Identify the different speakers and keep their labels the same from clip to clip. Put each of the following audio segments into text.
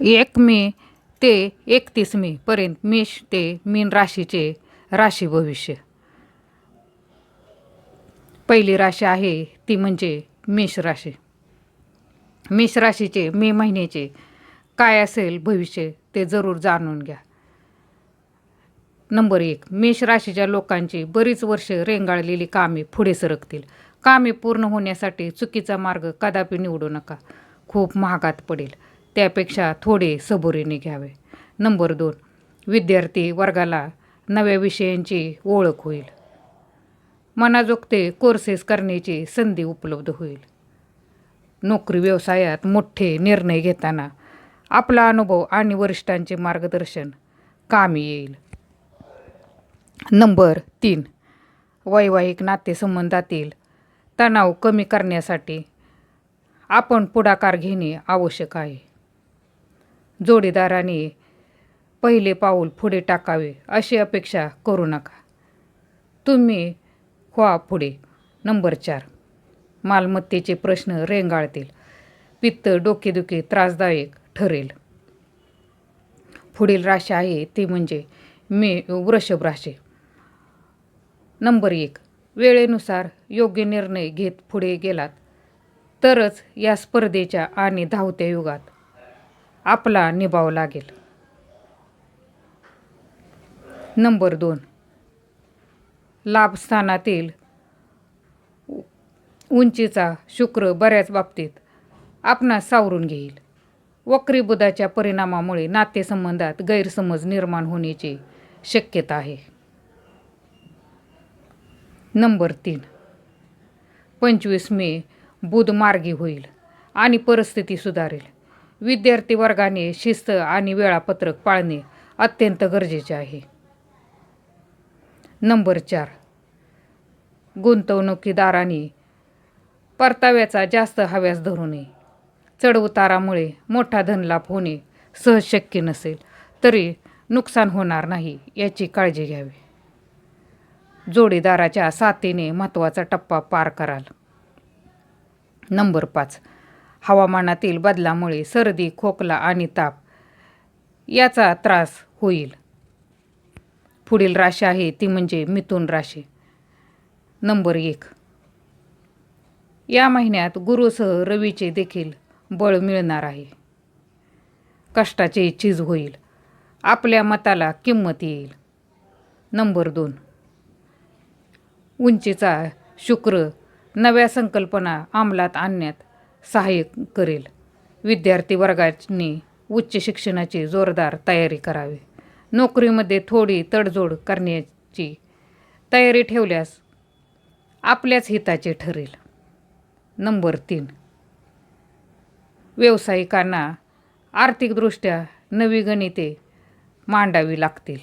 Speaker 1: एक मे ते एकतीस मे पर्यंत मेष ते मीन राशीचे राशी भविष्य. पहिली राशी आहे ती म्हणजे मेष राशी. मेष राशीचे मे महिन्याचे काय असेल भविष्य ते जरूर जाणून घ्या. नंबर एक मेष राशीच्या लोकांची बरीच वर्ष रेंगाळलेली कामे पुढे सरकतील. कामे पूर्ण होण्यासाठी चुकीचा मार्ग कदापि निवडू नका. खूप महागात पडेल. त्यापेक्षा थोडे सबुरीने घ्यावे. नंबर दोन. विद्यार्थी वर्गाला नव्या विषयांची ओळख होईल. मनाजोगते कोर्सेस करण्याची संधी उपलब्ध होईल. नोकरी व्यवसायात मोठे निर्णय घेताना आपला अनुभव आणि वरिष्ठांचे मार्गदर्शन कामी येईल. नंबर तीन. वैवाहिक नातेसंबंधातील तणाव कमी करण्यासाठी आपण पुढाकार घेणे आवश्यक आहे. जोडीदाराने पहिले पाऊल पुढे टाकावे अशी अपेक्षा करू नका. तुम्ही व्हा पुढे. नंबर चार. मालमत्तेचे प्रश्न रेंगाळतील. पित्त डोकेदुखी त्रासदायक ठरेल. पुढील राशी आहे ती म्हणजे मे वृषभ राशी. नंबर एक. वेळेनुसार योग्य निर्णय घेत पुढे गेलात तरच या स्पर्धेच्या आणि धावत्या युगात आपला निभाव लागेल. नंबर दोन. लाभस्थानातील उ- उंचीचा शुक्र बऱ्याच बाबतीत आपणास सावरून घेईल. वक्री बुधाच्या परिणामामुळे नातेसंबंधात गैरसमज निर्माण होण्याची शक्यता आहे. नंबर तीन. पंचवीस मे बुध मार्गी होईल आणि परिस्थिती सुधारेल. विद्यार्थी वर्गाने शिस्त आणि वेळापत्रक पाळणे अत्यंत गरजेचे आहे. नंबर चार. गुंतवणुकीदारांनी परताव्याचा जास्त हव्यास धरू नये. चढउतारामुळे मोठा धनलाभ होणे सहज शक्य नसेल तरी नुकसान होणार नाही याची काळजी घ्यावी. जोडीदाराच्या साथीने महत्त्वाचा टप्पा पार कराल. नंबर पाच. हवामानातील बदलामुळे सर्दी खोकला आणि ताप याचा त्रास होईल. पुढील राशी आहे ती म्हणजे मिथुन राशी. नंबर एक. या महिन्यात गुरुसह रवीचे देखील बळ मिळणार आहे. कष्टाचे चीज होईल. आपल्या मताला किंमत येईल. नंबर दोन. उंचीचा शुक्र नव्या संकल्पना अंमलात आणण्यात सहाय्य करेल. विद्यार्थी वर्गाने उच्च शिक्षणाची जोरदार तयारी करावी. नोकरीमध्ये थोडी तडजोड करण्याची तयारी ठेवल्यास आपल्याच हिताचे ठरेल. नंबर तीन. व्यावसायिकांना आर्थिकदृष्ट्या नवी गणिते मांडावी लागतील.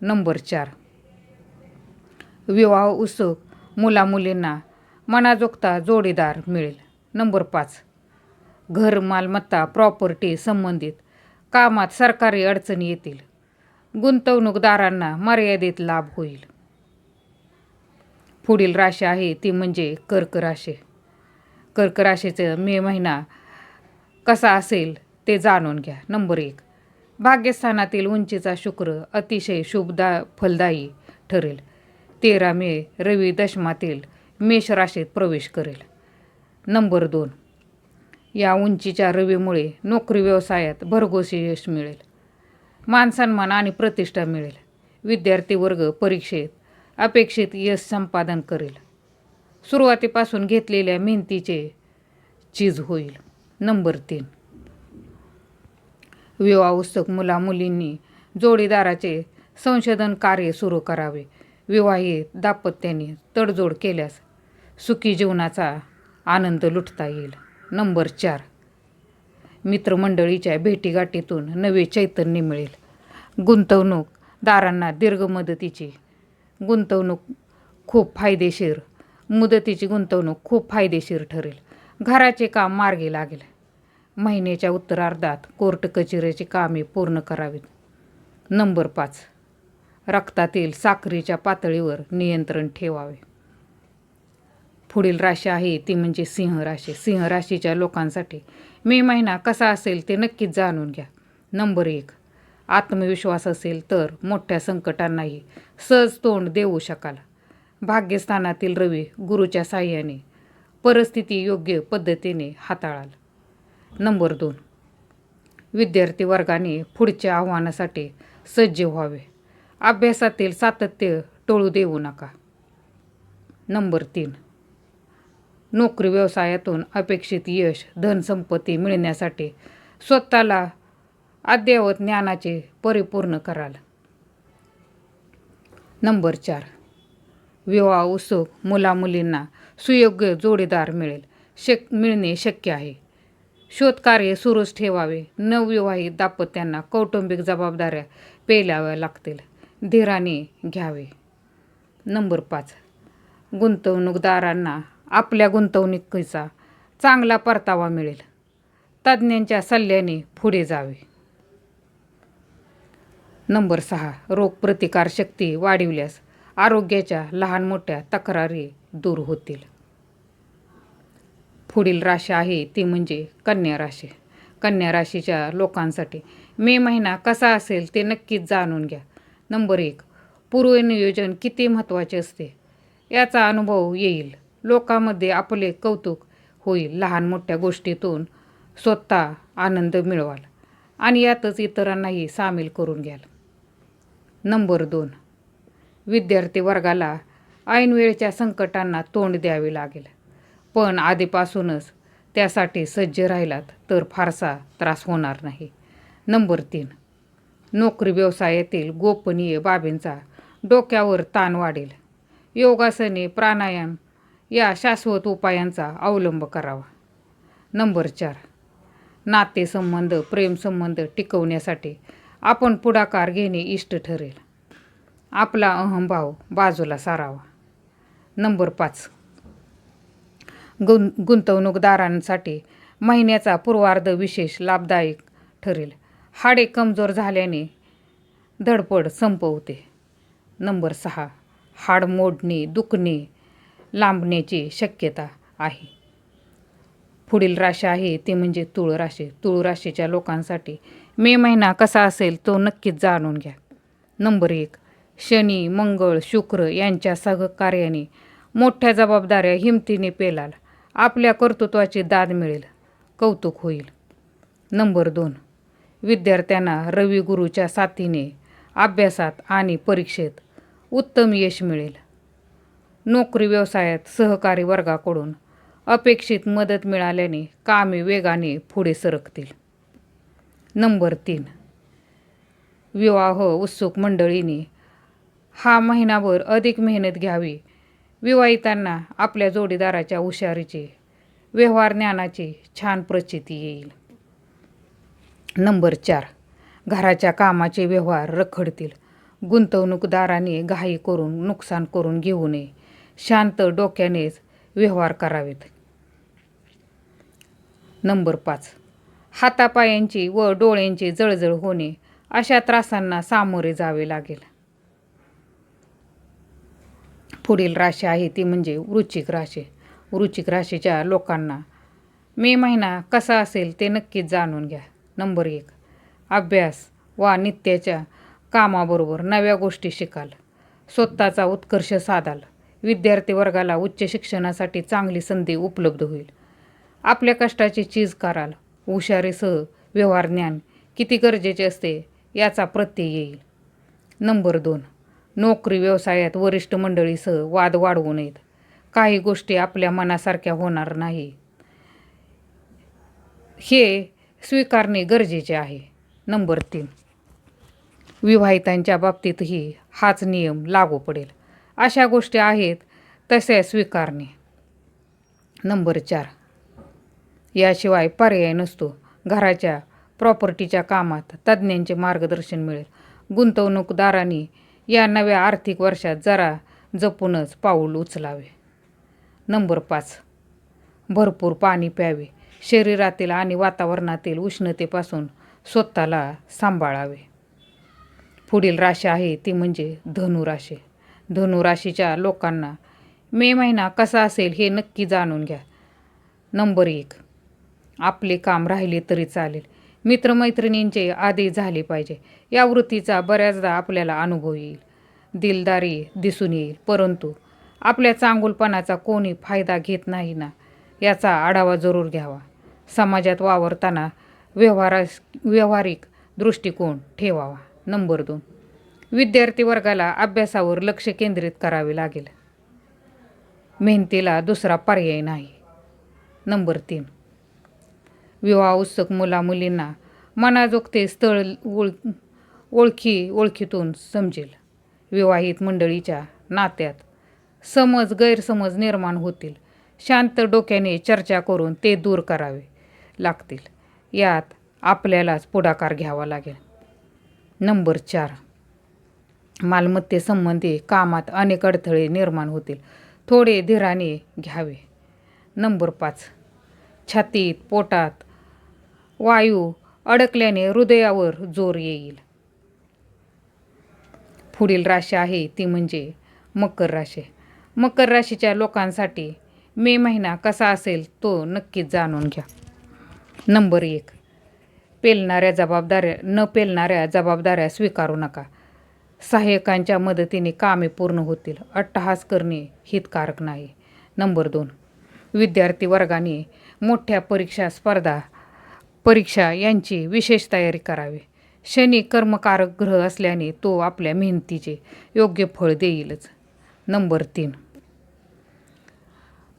Speaker 1: नंबर चार. विवाह उत्सुक मुलामुलींना मनाजोगता जोडीदार मिळेल. नंबर पाच. घर मालमत्ता प्रॉपर्टी संबंधित. कामात सरकारी अडचणी येतील. गुंतवणूकदारांना मर्यादित लाभ होईल. पुढील राशी आहे ती म्हणजे कर्क राशी. कर्क राशीचं मे महिना कसा असेल ते जाणून घ्या. नंबर एक. भाग्यस्थानातील उंचीचा शुक्र अतिशय शुभदा फलदायी ठरेल. तेरा मे रवी दशमातील मेष राशीत प्रवेश करेल. नंबर दोन. या उंचीच्या रवीमुळे नोकरी व्यवसायात भरघोस यश मिळेल. मानसन्मान आणि प्रतिष्ठा मिळेल. विद्यार्थी वर्ग परीक्षेत अपेक्षित यश संपादन करेल. सुरुवातीपासून घेतलेल्या मेहनतीचे चीज होईल. नंबर तीन. विवाह उत्सुक मुलामुलींनी जोडीदाराचे संशोधन कार्य सुरू करावे. विवाहित दाम्पत्याने तडजोड केल्यास सुखी जीवनाचा आनंद लुटता येईल. नंबर चार. मित्रमंडळीच्या भेटीगाठीतून नवे चैतन्य मिळेल. गुंतवणूकदारांना दीर्घ मुदतीची गुंतवणूक खूप फायदेशीर मुदतीची गुंतवणूक खूप फायदेशीर ठरेल. घराचे काम मार्गी लागेल. महिन्याच्या उत्तरार्धात कोर्ट कचेरीची कामे पूर्ण करावीत. नंबर पाच. रक्तातील साखरेच्या पातळीवर नियंत्रण ठेवावे. पुढील राशी आहे ती म्हणजे सिंह राशी. सिंह राशीच्या लोकांसाठी मे महिना कसा असेल ते नक्कीच जाणून घ्या. नंबर एक आत्मविश्वास असेल तर मोठ्या संकटांनाही सहज तोंड देऊ शकाल. भाग्यस्थानातील रवी गुरुच्या साह्याने परिस्थिती योग्य पद्धतीने हाताळाल. नंबर दोन विद्यार्थी वर्गाने पुढच्या आव्हानासाठी सज्ज व्हावे. अभ्यासातील सातत्य टोळू देऊ नका. नंबर तीन नोकरी व्यवसायातून अपेक्षित यश धनसंपत्ती मिळण्यासाठी स्वतःला अद्ययावत ज्ञानाचे परिपूर्ण कराल. नंबर चार. विवाह उत्सुक मुलामुलींना सुयोग्य जोडीदार मिळेल. शक मिळणे शक्य आहे. शोधकार्य सुरूच ठेवावे. नवविवाहित दाम्पत्यांना कौटुंबिक जबाबदाऱ्या पेलाव्या लागतील. धीराने घ्यावे. नंबर पाच. गुंतवणूकदारांना आपल्या गुंतवणुकीचा चांगला परतावा मिळेल. तज्ज्ञांच्या सल्ल्याने पुढे जावे. नंबर सहा. रोगप्रतिकारशक्ती वाढविल्यास आरोग्याच्या लहान मोठ्या तक्रारी दूर होतील. पुढील राशी आहे ती म्हणजे कन्या राशी. कन्या राशीच्या लोकांसाठी मे महिना कसा असेल ते नक्कीच जाणून घ्या. नंबर एक. पूर्वनियोजन किती महत्त्वाचे असते? याचा अनुभव येईल. लोकांमध्ये आपले कौतुक होईल लहान मोठ्या गोष्टीतून स्वतः आनंद मिळवाल आणि यातच इतरांनाही सामील करून घ्याल. नंबर दोन. विद्यार्थी वर्गाला ऐनवेळच्या संकटांना तोंड द्यावे लागेल. पण आधीपासूनच त्यासाठी सज्ज राहिलात तर फारसा त्रास होणार नाही. नंबर तीन. नोकरी व्यवसायातील गोपनीय बाबींचा डोक्यावर ताण वाढेल. योगासने प्राणायाम या शाश्वत उपायांचा अवलंब करावा. नंबर चार. नातेसंबंध प्रेमसंबंध टिकवण्यासाठी आपण पुढाकार घेणे इष्ट ठरेल. आपला अहंभाव बाजूला सारावा. नंबर पाच. गुं गुंतवणूकदारांसाठी महिन्याचा पूर्वार्ध विशेष लाभदायक ठरेल. हाडे कमजोर झाल्याने धडपड संपवते. नंबर सहा. हाड मोडणे दुखणे लांबण्याची शक्यता आहे. पुढील राशी आहे ती म्हणजे तुळ राशी. तुळ राशीच्या लोकांसाठी मे महिना कसा असेल तो नक्कीच जाणून घ्या. नंबर एक शनी मंगळ शुक्र यांच्या सहकार्याने मोठ्या जबाबदाऱ्या हिमतीने पेलाल. आपल्या कर्तृत्वाची दाद मिळेल. कौतुक होईल. नंबर दोन विद्यार्थ्यांना रवी गुरुच्या साथीने अभ्यासात आणि परीक्षेत उत्तम यश मिळेल. नोकरी व्यवसायात सहकारी वर्गाकडून अपेक्षित मदत मिळाल्याने कामे वेगाने पुढे सरकतील. नंबर तीन. विवाह उत्सुक मंडळीने हा महिनाभर अधिक मेहनत घ्यावी. विवाहितांना आपल्या जोडीदाराच्या हुशारीचे व्यवहार ज्ञानाची छान प्रचिती येईल. नंबर चार. घराच्या कामाचे व्यवहार रखडतील. गुंतवणूकदारांनी घाई करून नुकसान करून घेऊ नये. शांत डोक्यानेच व्यवहार करावेत. नंबर पाच. हातापायांची व डोळ्यांची जळजळ होणे अशा त्रासांना सामोरे जावे लागेल. पुढील राशी आहे ती म्हणजे वृश्चिक राशी. वृश्चिक राशीच्या लोकांना मे महिना कसा असेल ते नक्कीच जाणून घ्या. नंबर एक. अभ्यास वा नित्याच्या कामाबरोबर नव्या गोष्टी शिकाल. स्वतःचा उत्कर्ष साधाल. विद्यार्थी वर्गाला उच्च शिक्षणासाठी चांगली संधी उपलब्ध होईल. आपल्या कष्टाची चीज कराल. हुशारीसह व्यवहार ज्ञान किती गरजेचे असते याचा प्रत्यय येईल. नंबर दोन. नोकरी व्यवसायात वरिष्ठ मंडळीसह वाद वाढवू नयेत. काही गोष्टी आपल्या मनासारख्या होणार नाही. हे स्वीकारणे गरजेचे आहे. नंबर तीन. विवाहितांच्या बाबतीतही हाच नियम लागू पडेल. अशा गोष्टी आहेत तसे स्वीकारणे. नंबर चार. याशिवाय पर्याय नसतो. घराच्या प्रॉपर्टीच्या कामात तज्ज्ञांचे मार्गदर्शन मिळेल. गुंतवणूकदारांनी या नव्या आर्थिक वर्षात जरा जपूनच पाऊल उचलावे. नंबर पाच. भरपूर पाणी प्यावे. शरीरातील आणि वातावरणातील उष्णतेपासून स्वतःला सांभाळावे. पुढील राशी आहे ती म्हणजे धनुराशी. धनुराशीच्या लोकांना. मे महिना कसा असेल हे नक्की जाणून घ्या. नंबर एक. आपले काम राहिले तरी चालेल. मित्रमैत्रिणींचे आधी झाले पाहिजे. या वृत्तीचा बऱ्याचदा आपल्याला अनुभव येईल. दिलदारी दिसून येईल. परंतु आपल्या चांगुलपणाचा कोणी फायदा घेत नाही ना याचा आढावा जरूर घ्यावा. समाजात वावरताना व्यवहारास व्यवहारिक दृष्टिकोन ठेवावा. नंबर दोन. विद्यार्थी वर्गाला अभ्यासावर लक्ष केंद्रित करावे लागेल. मेहनतीला दुसरा पर्याय नाही. नंबर तीन. विवाह उत्सुक मुलामुलींना मनाजोगते स्थळ ओळ ओळखी ओळखीतून समजेल. विवाहित मंडळीच्या नात्यात समज गैरसमज निर्माण होतील. शांत डोक्याने चर्चा करून ते दूर करावे लागतील. यात आपल्यालाच पुढाकार घ्यावा लागेल. नंबर चार. मालमत्तेसंबंधी कामात अनेक अडथळे निर्माण होतील. थोडे धीराने घ्यावे. नंबर पाच. छातीत पोटात वायू अडकल्याने हृदयावर जोर येईल. पुढील राशी आहे ती म्हणजे मकर राशी. मकर राशीच्या लोकांसाठी मे महिना कसा असेल तो नक्कीच जाणून घ्या. नंबर एक. पेलणाऱ्या जबाबदाऱ्या न पेलणाऱ्या जबाबदाऱ्या स्वीकारू नका. सहाय्यकांच्या मदतीने कामे पूर्ण होतील. अट्टहास करणे हितकारक नाही. नंबर दोन. विद्यार्थी वर्गाने मोठ्या परीक्षा स्पर्धा परीक्षा यांची विशेष तयारी करावी. शनी कर्मकारक ग्रह असल्याने तो आपल्या मेहनतीचे योग्य फळ देईलच. नंबर तीन.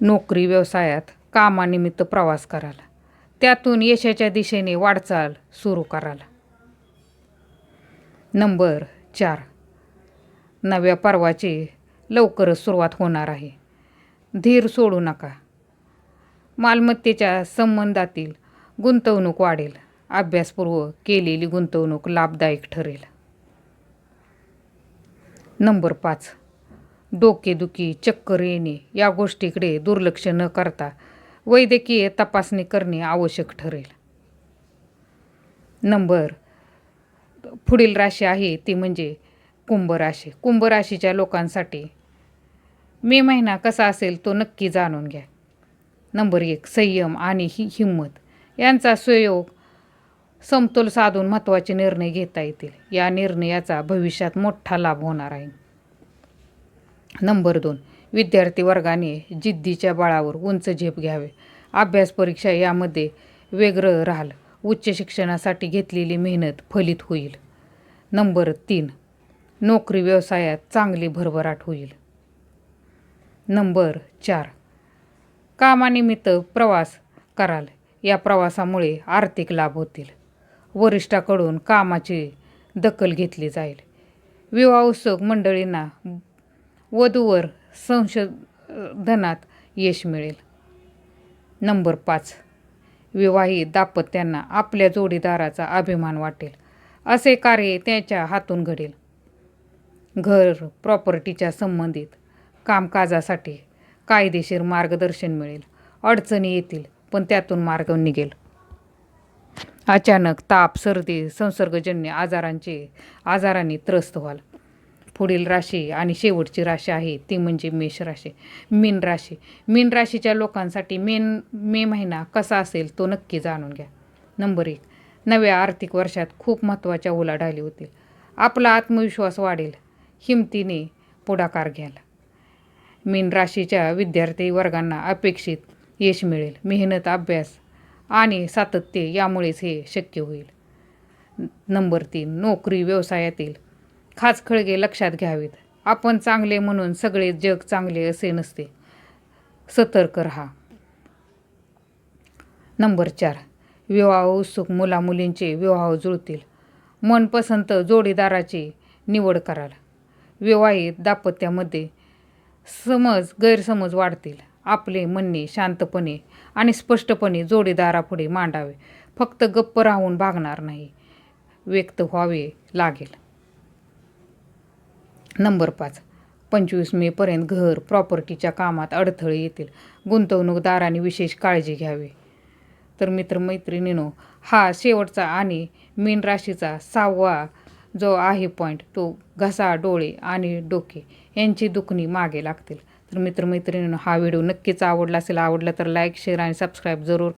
Speaker 1: नोकरी व्यवसायात कामानिमित्त प्रवास कराल. त्यातून यशाच्या दिशेने वाटचाल सुरू कराल. नंबर चार. नव्या पर्वाची लवकरच सुरुवात होणार आहे. धीर सोडू नका. मालमत्तेच्या संबंधातील गुंतवणूक वाढेल. अभ्यासपूर्व केलेली गुंतवणूक लाभदायक ठरेल. नंबर पाच. डोकेदुखी चक्कर येणे या गोष्टीकडे दुर्लक्ष न करता वैद्यकीय तपासणी करणे आवश्यक ठरेल. नंबर पुढील राशी आहे ती म्हणजे कुंभ राशी. कुंभ राशीच्या लोकांसाठी मे महिना कसा असेल तो नक्की जाणून घ्या. नंबर एक संयम आणि ही हिंमत. यांचा सुयोग समतोल साधून महत्त्वाचे निर्णय घेता येतील. या निर्णयाचा भविष्यात मोठा लाभ होणार आहे. नंबर दोन विद्यार्थी वर्गाने जिद्दीच्या बळावर उंच झेप घ्यावे. अभ्यास परीक्षा यामध्ये वेगळं राहिलं. उच्च शिक्षणासाठी घेतलेली मेहनत फलित होईल. नंबर तीन नोकरी व्यवसायात चांगली भरभराट होईल. नंबर चार कामानिमित्त प्रवास कराल. या प्रवासामुळे आर्थिक लाभ होतील. वरिष्ठाकडून कामाची दखल घेतली जाईल. विवाह उत्सुक मंडळींना वधूवर संशोधनात यश मिळेल. नंबर पाच विवाहित दाम्पत्यांना आपल्या जोडीदाराचा अभिमान वाटेल. असे कार्य त्याच्या हातून घडेल. घर प्रॉपर्टीच्या संबंधित कामकाजासाठी कायदेशीर मार्गदर्शन मिळेल. अडचणी येतील पण त्यातून मार्ग निघेल. अचानक ताप सर्दी संसर्गजन्य आजारांचे आजारांनी त्रस्त व्हाल. पुढील राशी आणि शेवटची राशी आहे ती म्हणजे मेष राशी मीन राशी. मीन राशीच्या लोकांसाठी मेन मे महिना कसा असेल तो नक्की जाणून घ्या. नंबर एक नव्या आर्थिक वर्षात खूप महत्त्वाच्या उलाढाली होतील. आपला आत्मविश्वास वाढेल. हिमतीने पुढाकार घ्याल. मीन राशीच्या विद्यार्थी वर्गांना अपेक्षित यश मिळेल मेहनत अभ्यास आणि सातत्य यामुळेच हे शक्य होईल. नंबर तीन नोकरी व्यवसायातील खास खळगे लक्षात घ्यावेत. आपण चांगले म्हणून सगळे जग चांगले असे नसते. सतर्क राहा. नंबर चार. विवाह उत्सुक मुलामुलींचे विवाह जुळतील. मनपसंत जोडीदाराची निवड कराल. विवाहित दाम्पत्यामध्ये समज गैरसमज वाढतील. आपले म्हणणे शांतपणे आणि स्पष्टपणे जोडीदारापुढे मांडावे. फक्त गप्प राहून भागणार नाही. व्यक्त व्हावे लागेल. नंबर पाच. पंचवीस मेपर्यंत घर प्रॉपर्टीच्या कामात अडथळे येतील. गुंतवणूकदारांनी विशेष काळजी घ्यावी. तर मित्रमैत्रिणीनो हा शेवटचा आणि मीन राशीचा सहावा जो आहे पॉईंट तो घसा डोळे आणि डोके यांची दुखणी मागे लागतील. तर मित्रमैत्रिणींनो हा व्हिडिओ नक्कीच आवडला असेल आवडला तर लाईक शेअर आणि सबस्क्राईब जरूर